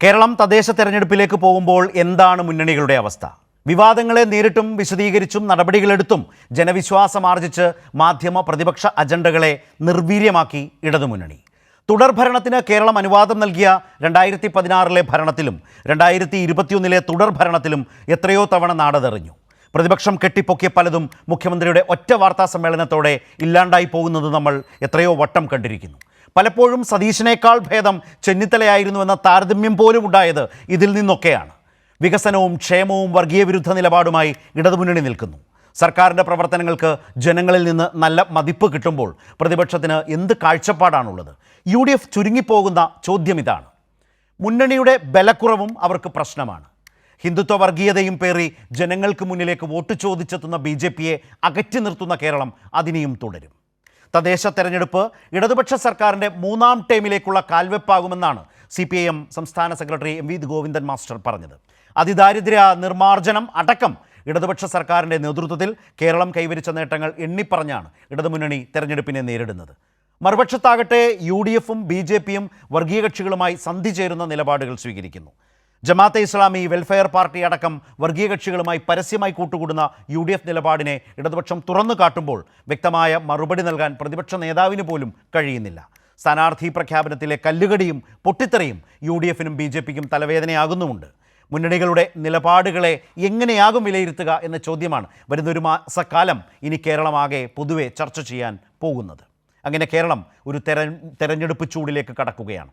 കേരളം തദ്ദേശ തെരഞ്ഞെടുപ്പിലേക്ക് പോകുമ്പോൾ എന്താണ് മുന്നണികളുടെ അവസ്ഥ? വിവാദങ്ങളെ നേരിട്ടും വിശദീകരിച്ചും നടപടികളെടുത്തും ജനവിശ്വാസം ആർജിച്ച് മാധ്യമ പ്രതിപക്ഷ അജണ്ടകളെ നിർവീര്യമാക്കി ഇടതുമുന്നണി തുടർ ഭരണത്തിന് കേരളം അനുവാദം നൽകിയ രണ്ടായിരത്തി പതിനാറിലെ ഭരണത്തിലും രണ്ടായിരത്തി ഇരുപത്തിയൊന്നിലെ തുടർ ഭരണത്തിലും എത്രയോ തവണ നാടതെറിഞ്ഞു. പ്രതിപക്ഷം കെട്ടിപ്പൊക്കിയ പലതും മുഖ്യമന്ത്രിയുടെ ഒറ്റ വാർത്താ സമ്മേളനത്തോടെ ഇല്ലാണ്ടായി പോകുന്നത് നമ്മൾ എത്രയോ വട്ടം കണ്ടിരിക്കുന്നു. പലപ്പോഴും സതീശനേക്കാൾ ഭേദം ചെന്നിത്തലയായിരുന്നുവെന്ന താരതമ്യം പോലും ഉണ്ടായത് ഇതിൽ നിന്നൊക്കെയാണ്. വികസനവും ക്ഷേമവും വർഗീയ വിരുദ്ധ നിലപാടുമായി ഇടതുമുന്നണി നിൽക്കുന്നു. സർക്കാരിന്റെ പ്രവർത്തനങ്ങൾക്ക് ജനങ്ങളിൽ നിന്ന് നല്ല മതിപ്പ് കിട്ടുമ്പോൾ പ്രതിപക്ഷത്തിന് എന്ത് കാഴ്ചപ്പാടാണുള്ളത്? യു ഡി എഫ് ചുരുങ്ങിപ്പോകുന്ന ചോദ്യം ഇതാണ്. മുന്നണിയുടെ ബലക്കുറവും അവർക്ക് പ്രശ്നമാണ്. ഹിന്ദുത്വ വർഗീയതയും പേറി ജനങ്ങൾക്ക് മുന്നിലേക്ക് വോട്ട് ചോദിച്ചെത്തുന്ന ബി ജെ പിയെ അകറ്റി നിർത്തുന്ന കേരളം അതിനെയും തുടരും. തദ്ദേശ തെരഞ്ഞെടുപ്പ് ഇടതുപക്ഷ സർക്കാരിന്റെ മൂന്നാം ടേമിലേക്കുള്ള കാൽവെപ്പാകുമെന്നാണ് സി പി ഐ എം സംസ്ഥാന secretary M V Govindan master പറഞ്ഞത്. അതിദാരിദ്ര്യ നിർമ്മാർജനം അടക്കം ഇടതുപക്ഷ സർക്കാരിന്റെ നേതൃത്വത്തിൽ കേരളം കൈവരിച്ച നേട്ടങ്ങൾ എണ്ണിപ്പറഞ്ഞാണ് ഇടതുമുന്നണി തെരഞ്ഞെടുപ്പിനെ നേരിടുന്നത്. മറുപക്ഷത്താകട്ടെ യു ഡി എഫും ബി ജെ പിയും വർഗീയ കക്ഷികളുമായി സന്ധി ചേരുന്ന നിലപാടുകൾ സ്വീകരിക്കുന്നു. ജമാഅത്തെ ഇസ്ലാമി വെൽഫെയർ പാർട്ടി അടക്കം വർഗീയ കക്ഷികളുമായി പരസ്യമായി കൂട്ടുകൂടുന്ന യു ഡി എഫ് നിലപാടിനെ ഇടതുപക്ഷം തുറന്നു കാട്ടുമ്പോൾ വ്യക്തമായ മറുപടി നൽകാൻ പ്രതിപക്ഷ നേതാവിന് പോലും കഴിയുന്നില്ല. സ്ഥാനാർത്ഥി പ്രഖ്യാപനത്തിലെ കല്ലുകടിയും പൊട്ടിത്തെറിയും യു ഡി എഫിനും ബി ജെ പിക്കും തലവേദനയാകുന്നുമുണ്ട്. മുന്നണികളുടെ നിലപാടുകളെ എങ്ങനെയാകും വിലയിരുത്തുക എന്ന ചോദ്യമാണ് വരുന്നൊരു മാസക്കാലം ഇനി കേരളമാകെ പൊതുവെ ചർച്ച ചെയ്യാൻ പോകുന്നത്. അങ്ങനെ കേരളം ഒരു തെര തെരഞ്ഞെടുപ്പ് ചൂടിലേക്ക് കടക്കുകയാണ്.